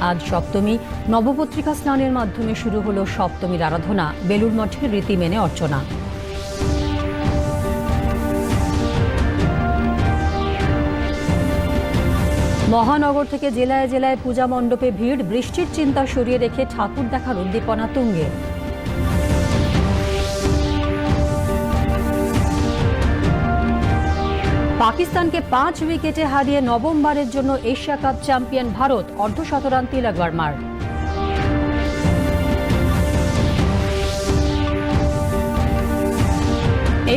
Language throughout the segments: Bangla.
আজ সপ্তমী। নবপত্রিকা স্নানের মাধ্যমে শুরু হলো সপ্তমীর আরাধনা। বেলুর মঠের রীতি মেনে অর্চনা। মহানগর থেকে জেলায় জেলায় পূজা মণ্ডপে ভিড়, বৃষ্টির চিন্তা সরিয়ে রেখে ঠাকুর দেখার উদ্দীপনা তুঙ্গে। পাকিস্তানকে পাঁচ উইকেটে হারিয়ে নবমবারের জন্য এশিয়া কাপ চ্যাম্পিয়ন ভারত অর্ধশতরান তিলক বার্মার।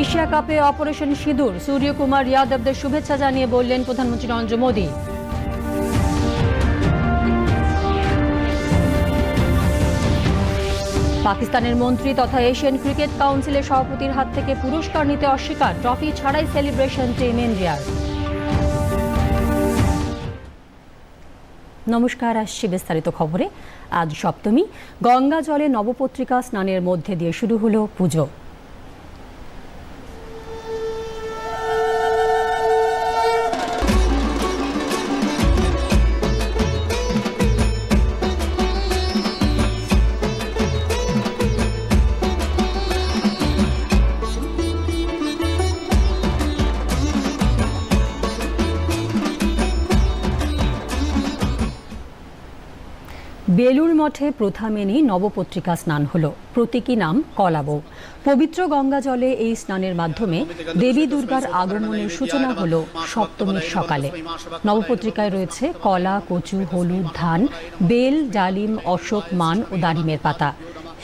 এশিয়া কাপে অপারেশন সিঁদুর, সূর্যকুমার যাদবদের শুভেচ্ছা জানিয়ে বললেন প্রধানমন্ত্রী নরেন্দ্র মোদী। পাকিস্তানের মন্ত্রী তথা এশিয়ান ক্রিকেট কাউন্সিলের সভাপতির হাত থেকে পুরস্কার নিতে অস্বীকার। ট্রফি ছাড়াই সেলিব্রেশন টিম ইন্ডিয়ার। নমস্কার, আসছি বিস্তারিত খবরে। আজ সপ্তমী। গঙ্গা জলে নবপত্রিকা স্নানের মধ্যে দিয়ে শুরু হলো পুজো। মঠে প্রথা মেনেই নবপত্রিকা স্নান হলো। প্রতীকী নাম কলাবৌ। পবিত্র গঙ্গা জলে এই স্নানের মাধ্যমে দেবী দুর্গার আগমনের সূচনা হল সপ্তমীর সকালে। নবপত্রিকায় রয়েছে কলা, কচু, হলুদ, ধান, বেল, ডালিম, অশোক, মান ও দারিমের পাতা।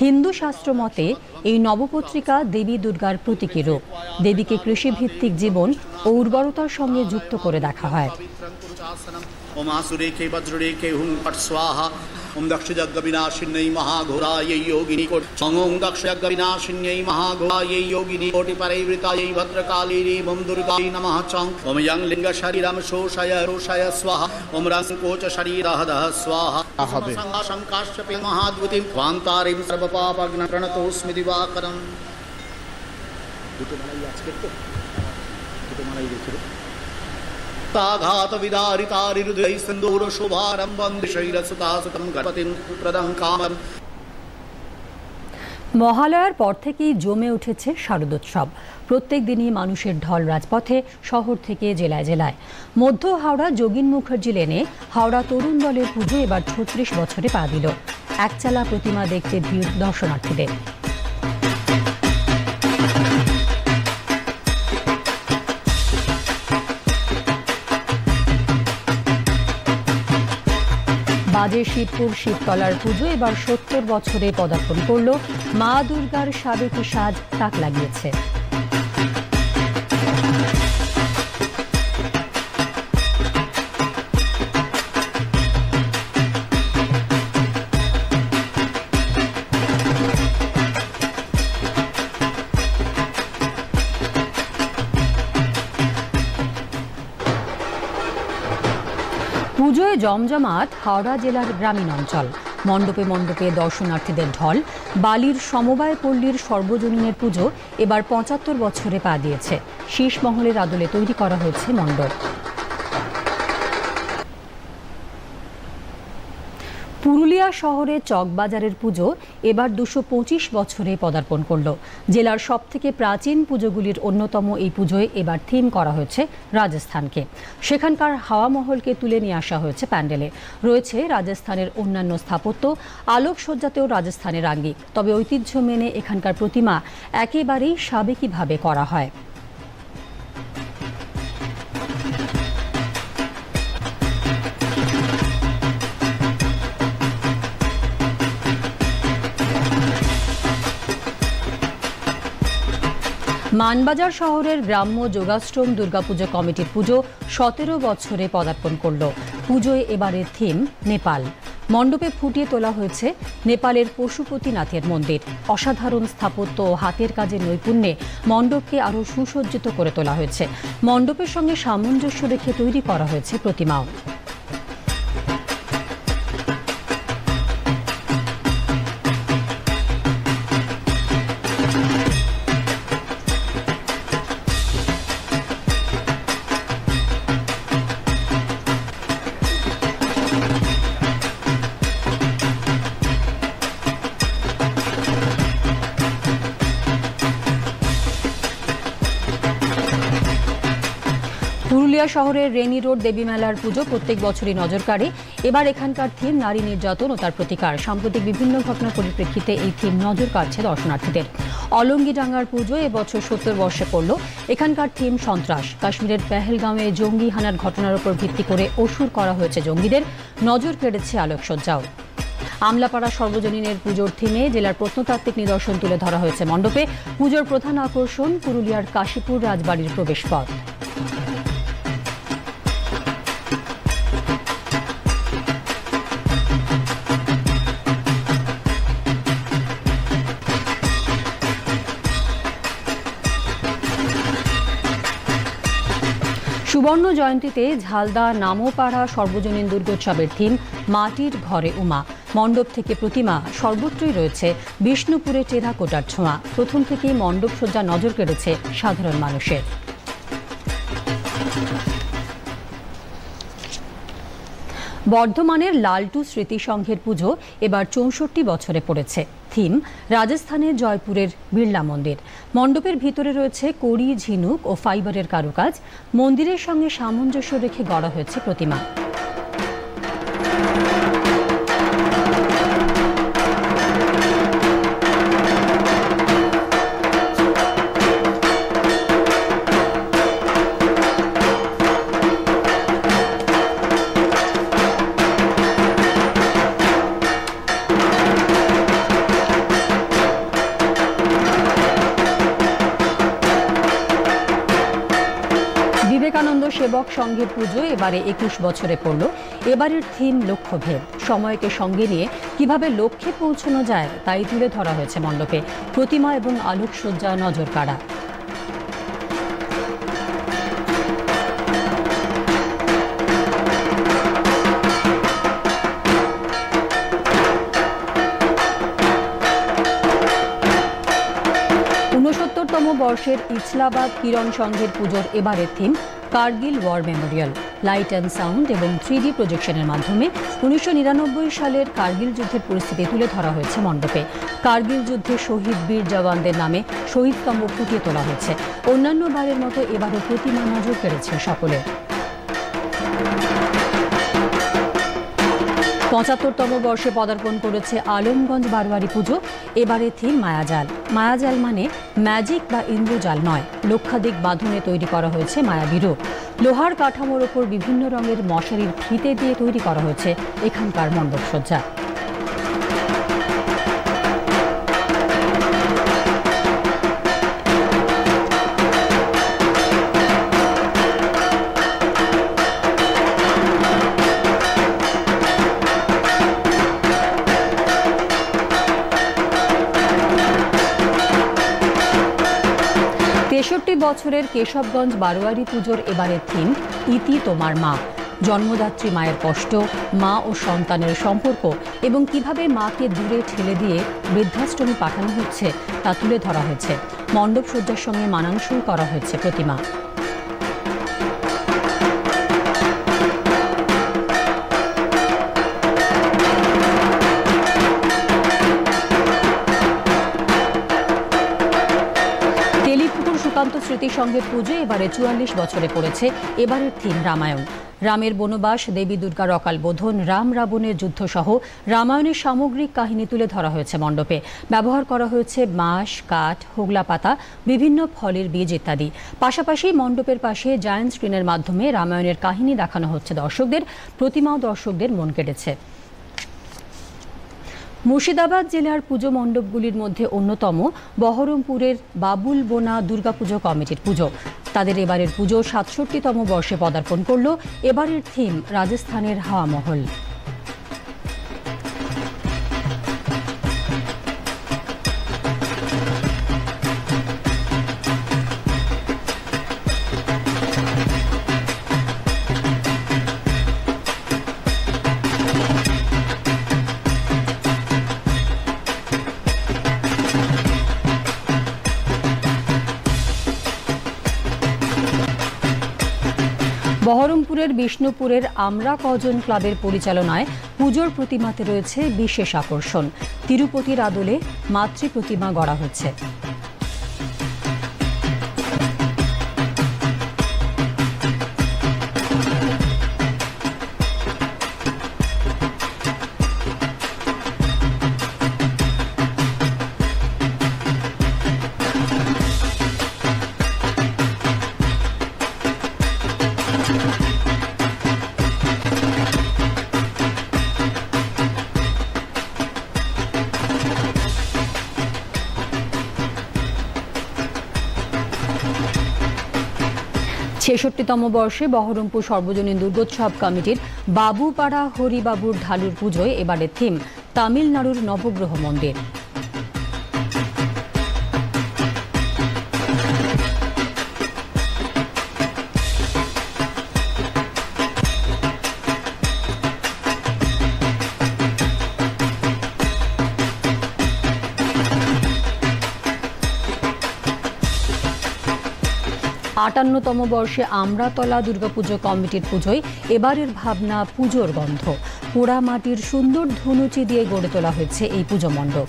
হিন্দু শাস্ত্র মতে এই নবপত্রিকা দেবী দুর্গার প্রতীকী রূপ। দেবীকে কৃষিভিত্তিক জীবন ও উর্বরতার সঙ্গে যুক্ত করে দেখা হয়। ओम आसुरेखे वज्ररेखे हुं फट् स्वाहा ओम दक्षयज्ञविनाशिन्यै महाघोरायै योगिनी कोटि ओम दक्षयज्ञविनाशिन्यै महाघोरायै योगिनी कोटिपरैवृतायै भद्रकालीरै मम दुर्गायै नमः च ओम यं लिङ्गशरीरं शोषय रोषय स्वाहा ओम रसकोच शरीरहदः स्वाहा হবে। शङ्काश्चपि महाद्भुतिं क्वान्तारिं सर्वपापग्न प्रणतोऽस्मि दिवाकरम् দুটো মালাই আজকের তো দুটো মালাই রেখে ताघात विदारितारिहृदय सिन्दूर शुभारम्भं दिशैरसुतासुतं गणपतिं प्रदं कामम् মহালয়ার পর থেকেই জমে উঠেছে শারদোৎসব প্রত্যেক দিনই মানুষের ঢল রাজপথে শহর থেকে জেলায় জেলায় মধ্য হাওড়া যোগিন মুখার্জি লেনে হাওড়া তরুণ দলের পুজো এবার ছত্রিশ বছরে পা দিল একচালা প্রতিমা দেখতে ভিড় দর্শনার্থীদের বাজে শিবপুর শিবতলার পুজো, এবার সত্তর বছরে পদার্পণ করল। মা দুর্গার সাবেকি সাজ তাক লাগিয়েছে। জমজমাট হাওড়া জেলার গ্রামীণ অঞ্চল। মণ্ডপে মণ্ডপে দর্শনার্থীদের ঢল, বালির সমবায় পল্লীর সর্বজনীনের পুজো এবার পঁচাত্তর বছরে পা দিয়েছে। শীষ মহলের আদলে তৈরি করা হয়েছে মণ্ডপ। পুরুলিয়া শহরে চকবাজারের পুজো এবার দুশো পঁচিশ বছরে পদার্পণ করল। জেলার সব থেকে প্রাচীন পুজোগুলির অন্যতম এই পুজোয় এবার থিম করা হয়েছে রাজস্থানকে। সেখানকার হাওয়া মহলকে তুলে নিয়ে আসা হয়েছে প্যান্ডেলে। রয়েছে রাজস্থানের অন্যান্য স্থাপত্য, আলোকসজ্জাতেও রাজস্থানের আঙ্গিক। তবে ঐতিহ্য মেনে এখানকার প্রতিমা একেবারেই সাবেকিভাবে করা হয়। মানবাজার শহরের গ্রাম্য যোগাশ্রম দুর্গাপুজো কমিটির পুজো সতেরো বছরে পদার্পণ করল। পুজোয় এবারের থিম, নেপাল। মণ্ডপে ফুটিয়ে তোলা হয়েছে নেপালের পশুপতিনাথের মন্দির। অসাধারণ স্থাপত্য ও হাতের কাজের নৈপুণ্যে মণ্ডপকে আরও সুসজ্জিত করে তোলা হয়েছে। মণ্ডপের সঙ্গে সামঞ্জস্য রেখে তৈরি করা হয়েছে প্রতিমাও। পুরুলিয়া শহরের রেনি রোড দেবী মেলার পুজো প্রত্যেক বছরই নজর কাড়ে এবার এখানকার থিম নারী নির্যাতন ও তার প্রতিকার। সাম্প্রতিক বিভিন্ন ঘটনার পরিপ্রেক্ষিতে এই থিম নজর কাড়ছে দর্শনার্থীদের। অলঙ্গিডাঙ্গার পুজো এবছর সত্তর বর্ষে পড়ল। এখানকার থিম সন্ত্রাস। কাশ্মীরের পেহেলগাঁওয়ে জঙ্গি হানার ঘটনার উপর ভিত্তি করে অসুর করা হয়েছে জঙ্গিদের। নজর কেড়েছে আলোকসজ্জাও। আমলাপাড়া সর্বজনীনের পুজোর থিমে জেলার প্রত্নতাত্ত্বিক নিদর্শন তুলে ধরা হয়েছে মণ্ডপে। পুজোর প্রধান আকর্ষণ পুরুলিয়ার কাশীপুর রাজবাড়ির প্রবেশপথ। সুবর্ণ জয়ন্তীতে ঝালদা নামোপাড়া সর্বজনীন দুর্গোৎসবের থিম, মাটির ঘরে উমা। মণ্ডপ থেকে প্রতিমা সর্বত্রই রয়েছে। বিষ্ণুপুরে টেরাকোটার ছোঁয়া। প্রথম থেকেই মণ্ডপ সজ্জা নজর কেড়েছে সাধারণ মানুষের। বর্ধমানের লালটু স্মৃতি সংঘের পুজো এবার চৌষট্টি বছরে পড়েছে। থিম রাজস্থানের জয়পুরের বিড়লা মন্দির। মণ্ডপের ভিতরে রয়েছে কড়ি, ঝিনুক ও ফাইবারের কারুকাজ। মন্দিরের সঙ্গে সামঞ্জস্য রেখে গড়া হয়েছে প্রতিমা। বিবেকানন্দ সঙ্গে পুজো এবারে একুশ বছরে পড়ল। এবারের থিম লক্ষ্যভেদ। সময়কে সঙ্গে নিয়ে কীভাবে লক্ষ্যে পৌঁছানো যায়, তাই তুলে ধরা হয়েছে মণ্ডপে। প্রতিমা এবং আলোকসজ্জা নজর কাড়া বর্ষের ইছলাবাদ কিরণ সংঘের পুজোর এবারের theme Kargil war memorial. Light and sound এবং থ্রি ডি প্রজেকশনের মাধ্যমে উনিশশো নিরানব্বই সালের কার্গিল যুদ্ধের পরিস্থিতি তুলে ধরা হয়েছে মণ্ডপে। কার্গিল যুদ্ধে শহীদ বীর জওয়ানদের নামে শহীদ স্তম্ভ ফুটিয়ে তোলা হয়েছে। অন্যান্য বারের মতো এবারও প্রতিমা নজর কেড়েছে সকলের। পঁচাত্তরতম বর্ষে পদার্পণ করেছে আলমগঞ্জ বারোয়ারি পুজো। এবারে থিম মায়াজাল। মায়াজাল মানে ম্যাজিক বা ইন্দ্রজাল নয়। লক্ষাধিক বাঁধনে তৈরি করা হয়েছে মায়াবীর লোহার কাঠামোর ওপর বিভিন্ন রঙের মশারির ফিতে দিয়ে তৈরি করা হয়েছে এখানকার মণ্ডপসজ্জা। তেষট্টি বছরের কেশবগঞ্জ বারোয়ারি পুজোর এবারের থিম, ইতি তোমার মা। জন্মদাত্রী মায়ের কষ্ট, মা ও সন্তানের সম্পর্ক এবং কীভাবে মাকে দূরে ঠেলে দিয়ে বৃদ্ধাশ্রমে পাঠানো হচ্ছে তা তুলে ধরা হয়েছে। মণ্ডপ সজ্জার সঙ্গে মানানসই করা হয়েছে প্রতিমা। সুকান্ত স্মৃতি সংঘের পুজো এবারে চুয়াল্লিশ বছরে পড়েছে এবারের থিম রামায়ণ। রামের বনবাস, দেবী দুর্গার অকাল বোধন, রাম রাবণের যুদ্ধ সহ রামায়ণের সামগ্রিক কাহিনী তুলে ধরা হয়েছে মণ্ডপে। ব্যবহার করা হয়েছে বাঁশ, কাঠ, হোগলা পাতা, বিভিন্ন ফলের বীজ ইত্যাদি। পাশাপাশি মণ্ডপের পাশে জায়ান্ট স্ক্রিনের মাধ্যমে রামায়ণের কাহিনী দেখানো হচ্ছে দর্শকদের। প্রতিমাও দর্শকদের মন কেটেছে। মুর্শিদাবাদ জেলার পুজো মণ্ডপগুলির মধ্যে অন্যতম বহরমপুরের বাবুল বোনা দুর্গাপুজো কমিটির পুজো। তাদের এবারের পুজো সাতষট্টিতম বর্ষে পদার্পণ করল। এবারের থিম রাজস্থানের হাওয়া মহল। বিষ্ণুপুরের আমরা কজন ক্লাবের পরিচালনায় পুজোর প্রতিমাতে রয়েছে বিশেষ আকর্ষণ। তিরুপতির আদলে মাতৃ প্রতিমা গড়া হচ্ছে। ছেষট্টিতম বর্ষে বহরমপুর সর্বজনীন দুর্গোৎসব কমিটির বাবুপাড়া হরিবাবুর ঢালুর পুজোয় এবারের থিম তামিলনাড়ুর নবগ্রহ মন্দির। আটান্নতম বর্ষে আমরাতলা দুর্গাপুজো কমিটির পুজোয় এবারের ভাবনা পুজোর গন্ধ। পোড়া মাটির সুন্দর ধনুচি দিয়ে গড়ে তোলা হয়েছে এই পুজো মণ্ডপ।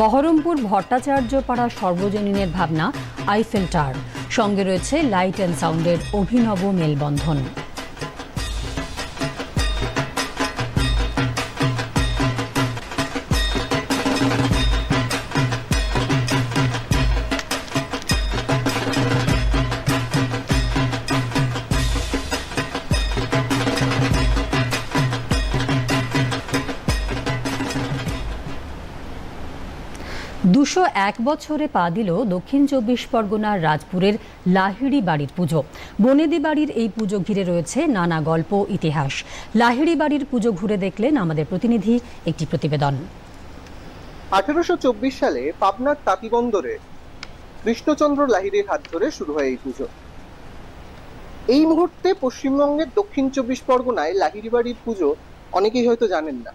বহরমপুর ভট্টাচার্য পাড়া সর্বজনীনের ভাবনা আইফেল টার সঙ্গে রয়েছে লাইট অ্যান্ড সাউন্ডের অভিনব মেলবন্ধন। দুশো এক বছরে পা দিল দক্ষিণ চব্বিশ পরগনার রাজপুরের লাহিড়ি বাড়ির পুজো। বনেদি বাড়ির এই পুজো ঘিরে রয়েছে নানা গল্প, ইতিহাস। লাহিড়ি বাড়ির পুজো ঘুরে দেখলেন আমাদের প্রতিনিধি, একটি প্রতিবেদন। আঠেরোশো চব্বিশ সালে পাবনার তাঁতিবন্দরে কৃষ্ণচন্দ্র লাহিড়ির হাত ধরে শুরু হয় এই পুজো। এই মুহূর্তে পশ্চিমবঙ্গের দক্ষিণ চব্বিশ পরগনায় লাহিড়ি বাড়ির পুজো অনেকেই হয়তো জানেন না।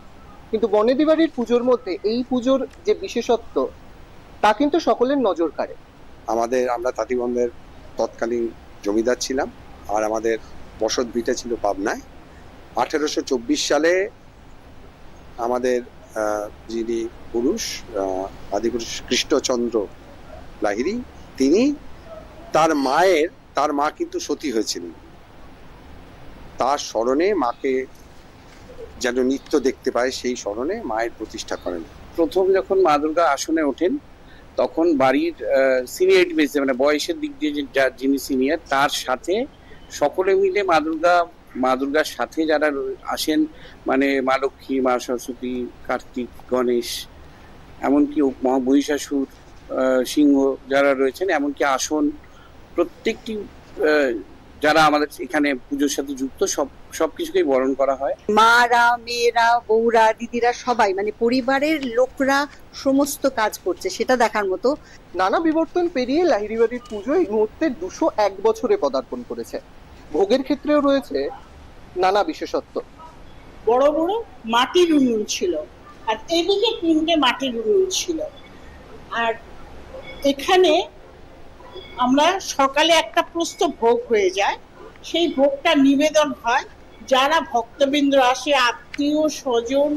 কিন্তু বনেদি বাড়ির পুজোর মধ্যে এই পুজোর যে বিশেষত্ব তা কিন্তু সকলের নজর কাড়ে। আমাদের আমরা তাঁতিবন্ধের তৎকালীন জমিদার ছিলাম আর আমাদের বসত ভিটা ছিল পাবনায়। আঠেরোশো চব্বিশ সালে আমাদের যিনি পুরুষ আদিপুরুষ কৃষ্ণচন্দ্র লাহিড়ী তিনি তার মায়ের তার মা কিন্তু সতী হয়েছিলেন। তার স্মরণে মাকে যেন নিত্য দেখতে পায় সেই স্মরণে মায়ের প্রতিষ্ঠা করেন। প্রথম যখন মা দুর্গা আসনে ওঠেন তখন বাড়ির সিনিয়রিটি বেসে মানে বয়সের দিক দিয়ে যিনি সিনিয়র তার সাথে সকলে মিলে মা দুর্গা, মা দুর্গার সাথে যারা আসেন মানে মা লক্ষ্মী, মা সরস্বতী, কার্তিক, গণেশ, এমনকি মহাবহিষাসুর সিংহ যারা রয়েছেন, এমনকি আসন, প্রত্যেকটি যারা আমাদের এখানে পুজোর সাথে যুক্ত সব সবকিছুকেই বরণ করা হয়। মারা মেয়েরা বউরা দিদিরা সবাই মানে পরিবারের লোকরা সমস্ত কাজ করছে সেটা দেখার মতো। নানা বিবর্তন পেরিয়ে লাহিড়ি বাড়ির পুজো এই মুহূর্তে দুশো এক বছরে পদার্পণ করেছে। ভোগের ক্ষেত্রেও রয়েছে নানা বিশেষত্ব। বড় বড় মাটির উনুন ছিল আর এদিকে তিনটে মাটির উনুন ছিল। আর এখানে আমরা সকালে একটা প্রস্ত ভোগ হয়ে যায়। সেই ভোগটা নিবেদন হয়, যারা ভক্তবৃন্দ আসে, আত্মীয়, স্বজন,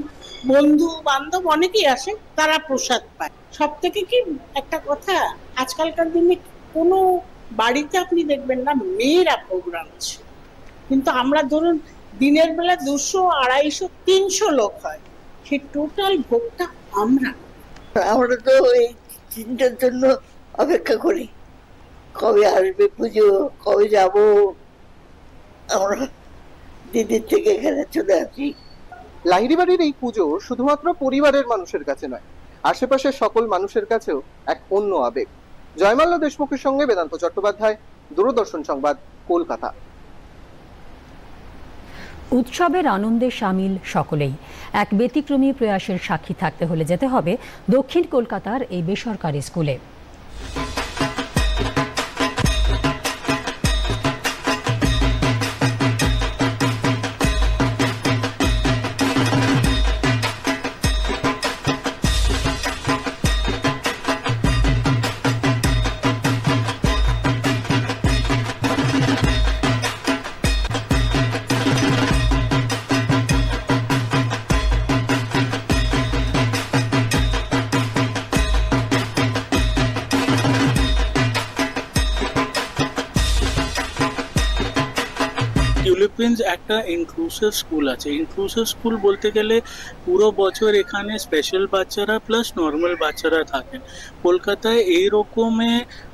বন্ধু, বান্ধব অনেকেই আসে, তারা প্রসাদ পায়। সব থেকে কি একটা কথা, আজকালকার দিনে কোনো বাড়িতে আপনি দেখবেন না, মেয়েরা প্রোগ্রাম আছে। কিন্তু আমরা ধরুন, দিনের বেলা দুশো, আড়াইশো, তিনশো লোক হয়। সেই টোটাল ভোগটা আমরা আমরা তো এই চিন্তার জন্য অপেক্ষা করি। কবে আসবে পুজো? কবে যাব? আমরা দিদির থেকে এখানে চলে আসি। লাহিড়ি বাড়ির এই পুজো শুধুমাত্র পরিবারের মানুষের কাছে নয় আশেপাশের সকল মানুষের কাছেও এক অন্য আবেগ। জয়মাল্য দেশমুখের সঙ্গে বেদান্ত চট্টোপাধ্যায় দূরদর্শন সংবাদ কলকাতা। উৎসবের আনন্দে সামিল সকলেই। এক ব্যতিক্রমী প্রয়াসের সাক্ষী থাকতে হলে যেতে হবে দক্ষিণ কলকাতার এই বেসরকারি স্কুলে। times একটা ইনক্লুসিভ স্কুল আছে। ইনক্লুসিভ স্কুল বলতে গেলে পুরো বছর এখানে স্পেশাল বাচ্চারা প্লাস নর্মাল বাচ্চারা থাকেন। কলকাতায় এই রকমে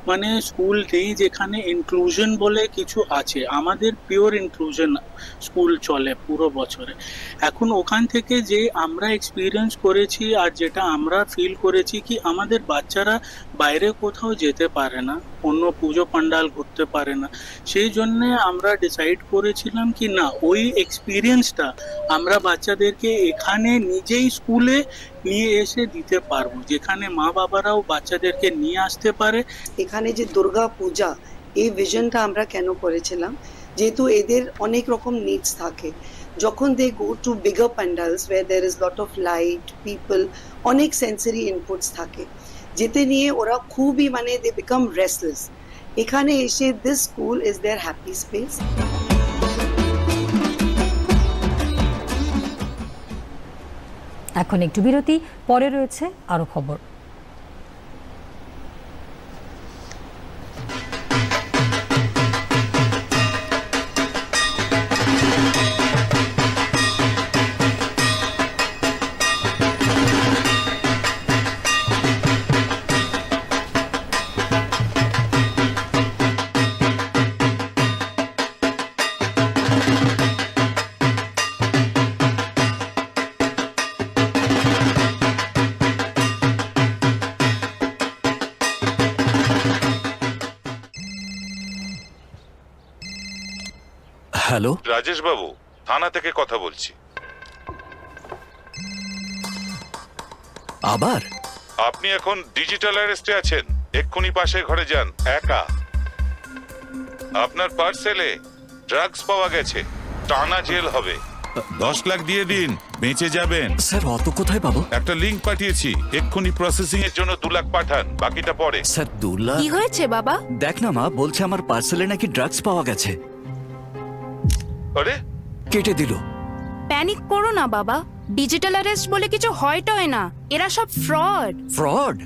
মানে স্কুল নেই যেখানে ইনক্লুশন বলে কিছু আছে। আমাদের পিওর ইনক্লুশন স্কুল চলে পুরো বছরে। এখন ওখান থেকে যে আমরা এক্সপিরিয়েন্স করেছি আর যেটা আমরা ফিল করেছি কি আমাদের বাচ্চারা বাইরে কোথাও যেতে পারে না, অন্য পুজো পান্ডাল ঘুরতে পারে না। সেই জন্যে আমরা ডিসাইড করেছিলাম কি না ওই এক্সপিরিয়েন্সটা আমরা বাচ্চাদেরকে এখানে নিজেই স্কুলে নিয়ে এসে দিতে পারব, যেখানে মা বাবারাও বাচ্চাদেরকে নিয়ে আসতে পারে। এখানে যে দুর্গা পূজা, এই ভিশনটা আমরা কেন করেছিলাম? যেহেতু এদের অনেক রকম নিডস থাকে। যখন they go to bigger pandals way there is lot of light people অনেক সেন্সারি ইনপুটস থাকে। যেতে নিয়ে ওরা খুবই মানে দে বিকাম রেসলেস এখানে এসে this school is their happy space এখন একটু বিরতি পরে রয়েছে আরও খবর। হ্যালো? রাজেশ বাবু থানা থেকে কথা বলছি। আবার? আপনি এখন ডিজিটাল অ্যারেস্টে আছেন। এক্ষুনি পাশের ঘরে যান একা। আপনার পার্সেলে ড্রাগস পাওয়া গেছে। টানা জেল হবে। দশ লাখ দিয়ে দিন বেঁচে যাবেন। স্যার অত কোথায় পাবো? একটা লিংক পাঠিয়েছি এক্ষুনি প্রসেসিং এর জন্য দু লাখ পাঠান বাকিটা পরে। স্যার দু লাখ কি হয়েছে বাবা? দেখ না মা বলছে আমার পার্সেলে নাকি ড্রাগস পাওয়া গেছে। আরে? কেটে দিল। প্যানিক করো না বাবা। ডিজিটাল অ্যারেস্ট বলে কিছু হয় টয় না। এরা সব fraud. Fraud?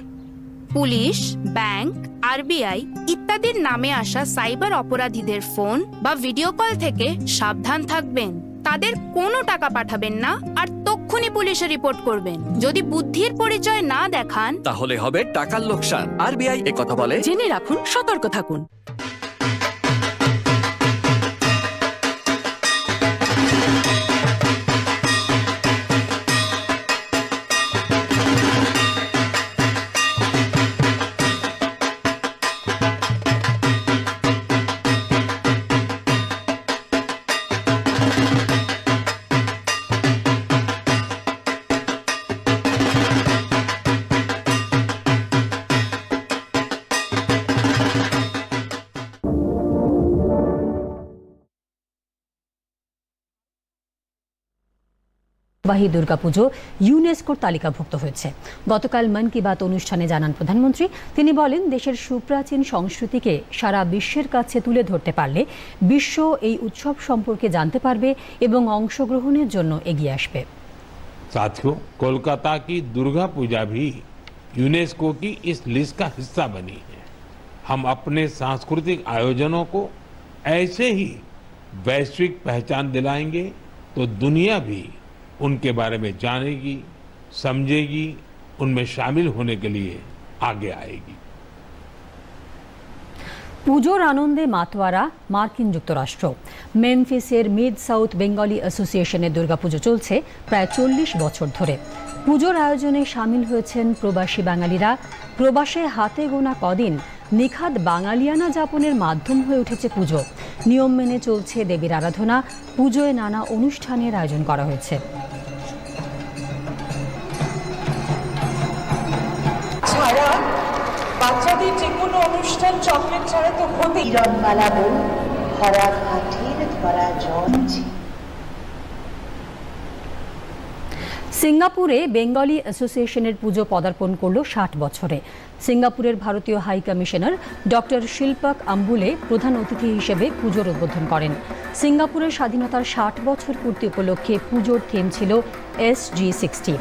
Police bank RBI ইত্যাদির নামে আসা সাইবার অপরাধীদের ফোন বা ভিডিও কল থেকে সাবধান থাকবেন। তাদের কোনো টাকা পাঠাবেন না আর তক্ষুনি পুলিশে রিপোর্ট করবেন। যদি বুদ্ধির পরিচয় না দেখান। তাহলে হবে টাকার লোকসান। আরবিআই এ কথা বলে। জেনে রাখুন সতর্ক থাকুন। বাহী দুর্গাপুজো ইউনেস্কোর তালিকাভুক্ত হয়েছে গতকাল মন কি বাত অনুষ্ঠানে জানান প্রধানমন্ত্রী তিনি বলেন দেশের সুপ্রাচীন সংস্কৃতিকে সারা বিশ্বের কাছে তুলে ধরতে পারলে বিশ্ব এই উৎসব সম্পর্কে জানতে পারবে এবং অংশগ্রহণের জন্য এগিয়ে আসবে साथियों कोलकाता की दुर्गा पूजा भी यूनेस्को की इस लिस्ट का हिस्सा बनी है हम अपने सांस्कृतिक आयोजनों को ऐसे ही वैश्विक पहचान दिलाएंगे तो दुनिया भी उनके बारे में जानेगी समझेगी उनमें शामिल होने के लिए आगे आएगी পুজোর আনন্দে মাতোয়ারা মার্কিন যুক্তরাষ্ট্র মেমফিসের মিড সাউথ বেঙ্গলি অ্যাসোসিয়েশনের দুর্গাপুজো চলছে প্রায় চল্লিশ বছর ধরে পুজোর আয়োজনে সামিল হয়েছেন প্রবাসী বাঙালিরা প্রবাসে হাতে গোনা কদিন নিখাদ বাঙালিয়ানা যাপনের মাধ্যম হয়ে উঠেছে পুজো। নিয়ম মেনে চলছে দেবীর আরাধনা পুজোয় নানা অনুষ্ঠানের আয়োজন করা হয়েছে। ছাড়া বাচ্চাদের যে কোনো অনুষ্ঠান চকলেট ছাড়া তো হতেই মালাবো ভরা কাঠের ধরা জল সিঙ্গাপুরে বেঙ্গলি অ্যাসোসিয়েশনের পুজো পদার্পণ করল ষাট বছরে। সিঙ্গাপুরের ভারতীয় হাই কমিশনার ডক্টর শিল্পক আম্বুলে প্রধান অতিথি হিসেবে পুজোর উদ্বোধন করেন। সিঙ্গাপুরের স্বাধীনতার ষাট বছর পূর্তি উপলক্ষে পুজোর থিম ছিল এস জি সিক্সটি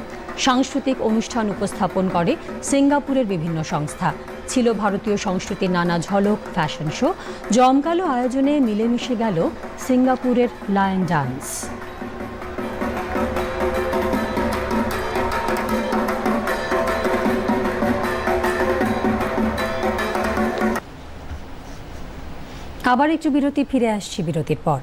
সাংস্কৃতিক অনুষ্ঠান উপস্থাপন করে সিঙ্গাপুরের বিভিন্ন সংস্থা। ছিল ভারতীয় সংস্কৃতির নানা ঝলক ফ্যাশন শো জমকালো আয়োজনে মিলেমিশে গেল সিঙ্গাপুরের লায়ন ডান্স। আবার একটু বিরতি ফিরে আসছি বিরতির পর।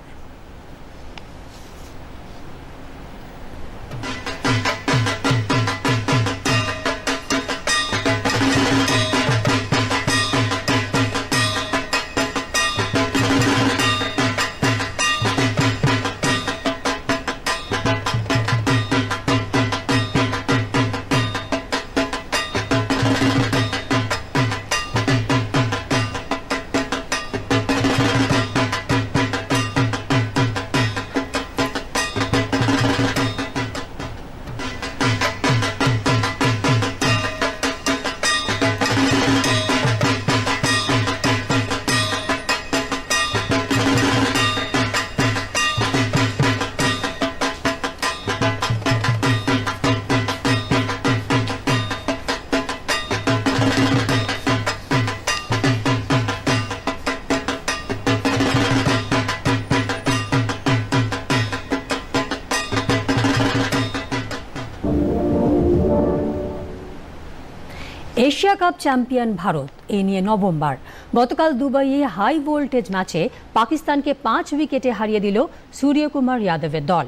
এশিয়া কাপ চ্যাম্পিয়ন ভারত, এ নিয়ে নভেম্বর। গতকাল দুবাইয়ে হাই ভোল্টেজ ম্যাচে পাকিস্তানকে পাঁচ উইকেটে হারিয়ে দিল সূর্যকুমার যাদবের দল।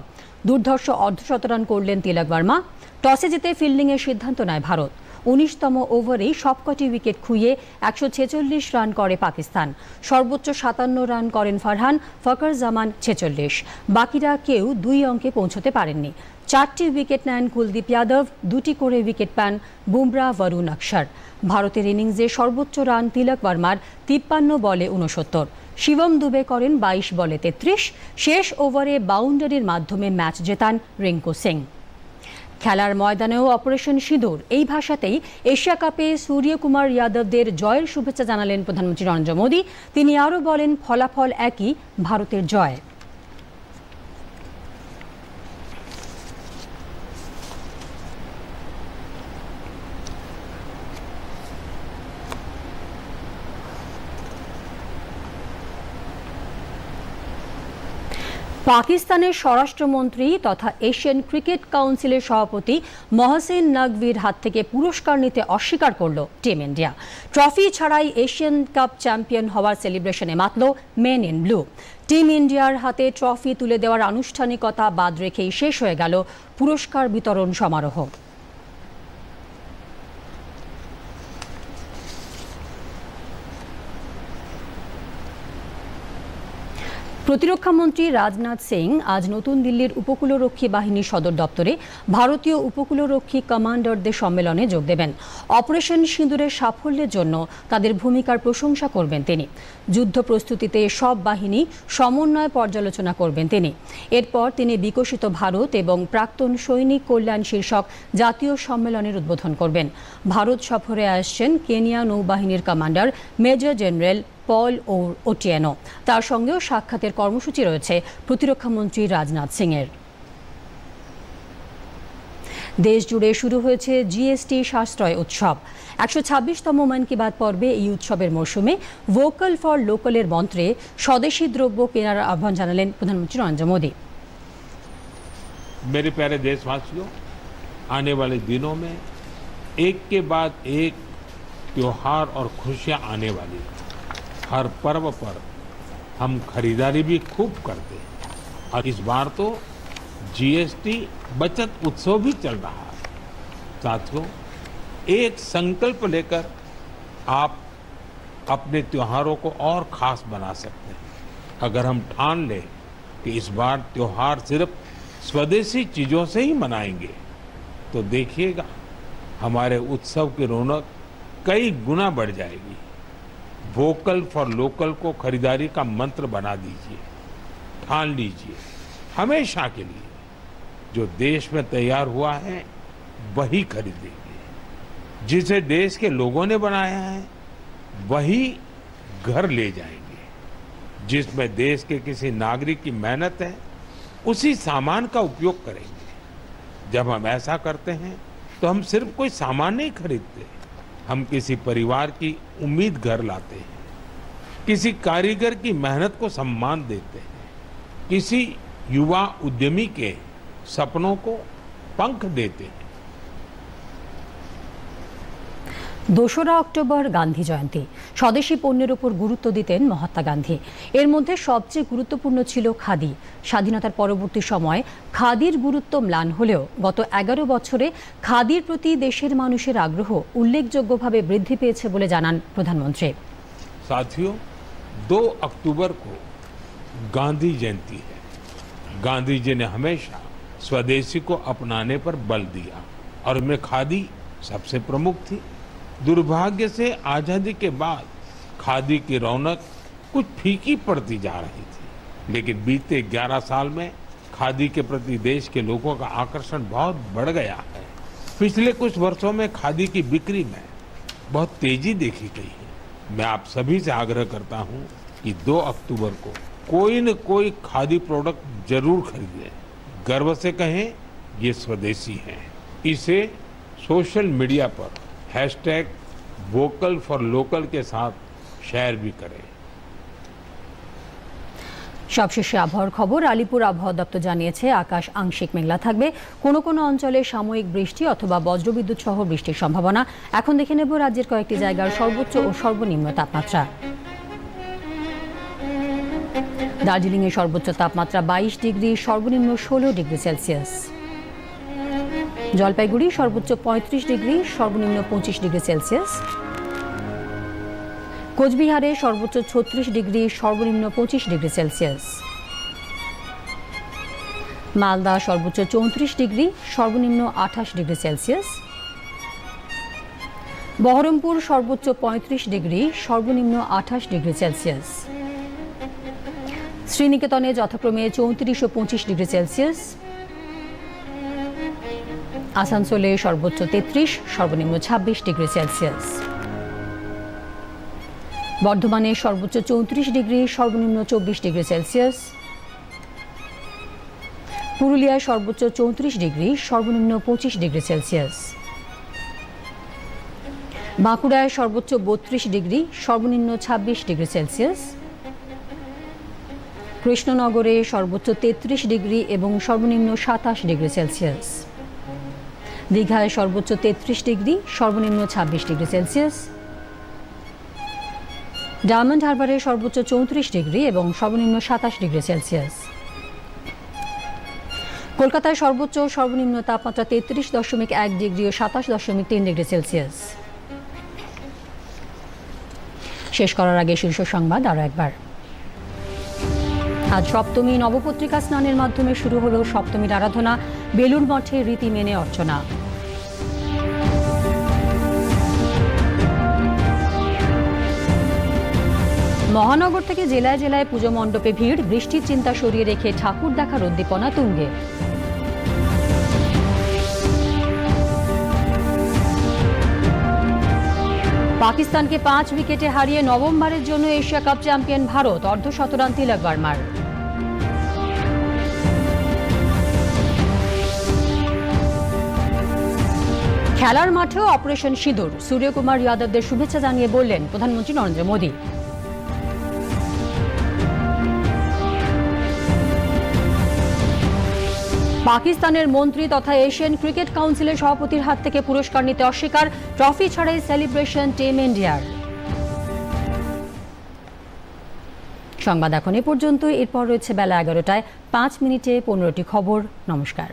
দুর্ধর্ষ অর্ধশতরান করলেন তিলক বর্মা। টসে জিতে ফিল্ডিংয়ের সিদ্ধান্ত নেয় ভারত। উনিশতম ওভারেই সবকটি উইকেট খুইয়ে একশো ছেচল্লিশ রান করে পাকিস্তান। সর্বোচ্চ সাতান্ন রান করেন ফারহান ফকর জামান ছেচল্লিশ। বাকিরা কেউ দুই অঙ্কে পৌঁছতে পারেননি। চারটি উইকেট নেন কুলদীপ যাদব, দুটি করে উইকেট পান বুমরা বরুণ অক্ষর ভারতের ইনিংসে সর্বোচ্চ রান তিলক বর্মার তিপ্পান্ন বলে উনসত্তর শিবম দুবে করেন বাইশ বলে তেত্রিশ। শেষ ওভারে বাউন্ডারির মাধ্যমে ম্যাচ জেতান রিঙ্কু সিং। খেলার ময়দানেও অপারেশন সিঁদুর। এই ভাষাতেই এশিয়া কাপে সূর্যকুমার যাদবদের জয়ের শুভেচ্ছা জানালেন প্রধানমন্ত্রী নরেন্দ্র মোদী। তিনি আরও বলেন, ফলাফল একই, ভারতের জয়। পাকিস্তানের স্বরাষ্ট্রমন্ত্রী তথা এশিয়ান ক্রিকেট কাউন্সিলের সভাপতি মহসিন নকভির হাত থেকে পুরস্কার নিতে অস্বীকার করল টিম ইন্ডিয়া। ট্রফি ছাড়াই এশিয়ান কাপ চ্যাম্পিয়ন হওয়ার সেলিব্রেশনে মাতল মেন ইন ব্লু। টিম ইন্ডিয়ার হাতে ট্রফি তুলে দেওয়ার আনুষ্ঠানিকতা বাদ রেখেই শেষ হয়ে গেল পুরস্কার বিতরণ সমারোহ। প্রতিরক্ষামন্ত্রী রাজনাথ সিং আজ নতুন দিল্লির উপকূলরক্ষী বাহিনীর সদর দপ্তরে ভারতীয় উপকূলরক্ষী কমান্ডারদের সম্মেলনে যোগ দেবেন। অপারেশন সিঁদুরের সাফল্যের জন্য তাদের ভূমিকার প্রশংসা করবেন তিনি। যুদ্ধ প্রস্তুতিতে সব বাহিনী সমন্বয় পর্যালোচনা করবেন তিনি। এরপর তিনি বিকশিত ভারত এবং প্রাক্তন সৈনিক কল্যাণ শীর্ষক জাতীয় সম্মেলনের উদ্বোধন করবেন। ভারত সফরে আসছেন কেনিয়া নৌবাহিনীর কমান্ডার মেজর জেনারেল পল ও ওটিয়ানো। তার সঙ্গেও সাক্ষাতের কর্মসূচি রয়েছে প্রতিরক্ষামন্ত্রী রাজনাথ সিংয়ের। দেশ জুড়ে শুরু হয়েছে জিএসটি সাশ্রয় উৎসব। একশো ছাব্বিশতম মন কি বাত পর্বে এই উৎসবের মরশুমে ভোকাল ফর লোকালের মন্ত্রে স্বদেশি দ্রব্য কেনার আহ্বান জানালেন প্রধানমন্ত্রী নরেন্দ্র মোদী मेरे प्यारे देशवासियों आने वाले दिनों में एक के बाद एक त्योहार और खुशियां आने वाली हैं। हर पर्व पर हम खरीदारी भी खूब करते हैं और इस बार तो जीएसटी बचत उत्सव भी चल रहा है साथियों एक संकल्प लेकर आप अपने त्योहारों को और खास बना सकते हैं। अगर हम ठान लें कि इस बार त्योहार सिर्फ़ स्वदेशी चीज़ों से ही मनाएँगे तो देखिएगा, हमारे उत्सव की रौनक कई गुना बढ़ जाएगी। वोकल फॉर लोकल को खरीदारी का मंत्र बना दीजिए, ठान लीजिए, हमेशा के लिए। जो देश में तैयार हुआ है, वही खरीदेंगे। जिसे देश के लोगों ने बनाया है, वही घर ले जाएँगे। जिसमें देश के किसी नागरिक की मेहनत है, उसी सामान का उपयोग करेंगे। जब हम ऐसा करते हैं तो हम सिर्फ़ कोई सामान नहीं खरीदते, हम किसी परिवार की उम्मीद घर लाते हैं, किसी कारीगर की मेहनत को सम्मान देते हैं, किसी युवा उद्यमी के सपनों को पंख देते हैं। দোসরা অক্টোবর গান্ধী জয়ন্তী স্বদেশি পণ্যের উপর গুরুত্ব দিতেন মহাত্মা গান্ধী এর মধ্যে সবচেয়ে গুরুত্বপূর্ণ ছিল খাদি স্বাধীনতার পরবর্তী সময় খাদির গুরুত্ব ম্লান হলেও গত এগারো বছরে খাদির প্রতি দেশের মানুষের আগ্রহ উল্লেখযোগ্যভাবে বৃদ্ধি পেয়েছে বলে জানান প্রধানমন্ত্রী साथियों 2 अक्टूबर को गांधी जयंती है गांधी जी ने हमेशा स्वदेशी को अपनाने पर बल दिया और उनमें खादी सबसे प्रमुख थी दुर्भाग्य से आज़ादी के बाद खादी की रौनक कुछ फीकी पड़ती जा रही थी। लेकिन बीते 11 साल में खादी के प्रति देश के लोगों का आकर्षण बहुत बढ़ गया है। पिछले कुछ वर्षों में खादी की बिक्री में बहुत तेज़ी देखी गई है। मैं आप सभी से आग्रह करता हूँ कि 2 अक्टूबर को कोई न कोई खादी प्रोडक्ट ज़रूर खरीदे। गर्व से कहें, ये स्वदेशी है। इसे सोशल मीडिया पर हैशटैग वोकल फॉर लोकल के साथ शेयर भी करें সবশেষে আবহাওয়ার খবর আলিপুর আবহাওয়া দপ্তর জানিয়েছে আকাশ আংশিক মেঘলা থাকবে কোনো কোনো অঞ্চলে সাময়িক বৃষ্টি অথবা বজ্রবিদ্যুৎ সহ বৃষ্টির সম্ভাবনা এখন দেখে নেব রাজ্যের কয়েকটি জায়গার সর্বোচ্চ ও সর্বনিম্ন তাপমাত্রা দার্জিলিংয়ে সর্বোচ্চ তাপমাত্রা বাইশ ডিগ্রি সর্বনিম্ন ষোলো ডিগ্রি সেলসিয়াস জলপাইগুড়ি সর্বোচ্চ পঁয়ত্রিশ ডিগ্রি, সর্বনিম্ন পঁচিশ ডিগ্রি সেলসিয়াস। কোচবিহারে সর্বোচ্চ ছত্রিশ ডিগ্রি, সর্বনিম্ন পঁচিশ ডিগ্রি সেলসিয়াস। মালদা সর্বোচ্চ চৌত্রিশ ডিগ্রি, সর্বনিম্ন আঠাশ ডিগ্রি সেলসিয়াস। বহরমপুর সর্বোচ্চ পঁয়ত্রিশ ডিগ্রি, সর্বনিম্ন আঠাশ ডিগ্রি সেলসিয়াস। শ্রীনিকেতনে যথাক্রমে চৌত্রিশ ও পঁচিশ ডিগ্রি সেলসিয়াস। আসানসোলে সর্বোচ্চ তেত্রিশ, সর্বনিম্ন ছাব্বিশ ডিগ্রি সেলসিয়াস। বর্ধমানে সর্বোচ্চ চৌত্রিশ ডিগ্রি, সর্বনিম্ন চব্বিশ ডিগ্রি সেলসিয়াস। পুরুলিয়ায় সর্বোচ্চ চৌত্রিশ ডিগ্রি, সর্বনিম্ন পঁচিশ ডিগ্রি সেলসিয়াস। বাঁকুড়ায় সর্বোচ্চ বত্রিশ ডিগ্রি, সর্বনিম্ন ছাব্বিশ ডিগ্রি সেলসিয়াস। কৃষ্ণনগরে সর্বোচ্চ তেত্রিশ ডিগ্রি এবং সর্বনিম্ন সাতাশ ডিগ্রি সেলসিয়াস। দীঘায় সর্বোচ্চ তেত্রিশ ডিগ্রি, সর্বনিম্ন ছাব্বিশ ডিগ্রি সেলসিয়াস। ডায়মন্ড হারবারে সর্বোচ্চ চৌত্রিশ ডিগ্রি এবং সর্বনিম্ন সাতাশ ডিগ্রি সেলসিয়াস। কলকাতায় সর্বোচ্চ সর্বনিম্ন তাপমাত্রা তেত্রিশ দশমিক এক ডিগ্রি ও সাতাশ দশমিক তিন ডিগ্রি সেলসিয়াস। শেষ করার আগে শীর্ষ সংবাদ আরও একবার। আজ সপ্তমী নবপত্রিকা স্নানের মাধ্যমে শুরু হলো সপ্তমীর আরাধনা বেলুর মঠে রীতি মেনে অর্চনা। মহানগর থেকে জেলায় জেলায় পুজো মণ্ডপে ভিড়, বৃষ্টির চিন্তা সরিয়ে রেখে ঠাকুর দেখার উদ্দীপনা তুঙ্গে। পাকিস্তানকে পাঁচ উইকেটে হারিয়ে নবমবারের জন্য এশিয়া কাপ চ্যাম্পিয়ন ভারত অর্ধশতরান তিলক বার্মার। খেলার মাঠেও অপারেশন সিঁদুর, সূর্যকুমার যাদবদের শুভেচ্ছা জানিয়ে বললেন প্রধানমন্ত্রী নরেন্দ্র মোদী। পাকিস্তানের মন্ত্রী তথা এশিয়ান ক্রিকেট কাউন্সিলের সভাপতির হাত থেকে পুরস্কার নিতে অস্বীকার, ট্রফি ছাড়াই সেলিব্রেশন টিম ইন্ডিয়ার। সংবাদ এখন এ পর্যন্ত এরপর রয়েছে বেলা এগারোটায় পাঁচ মিনিটে পনেরোটি খবর। নমস্কার।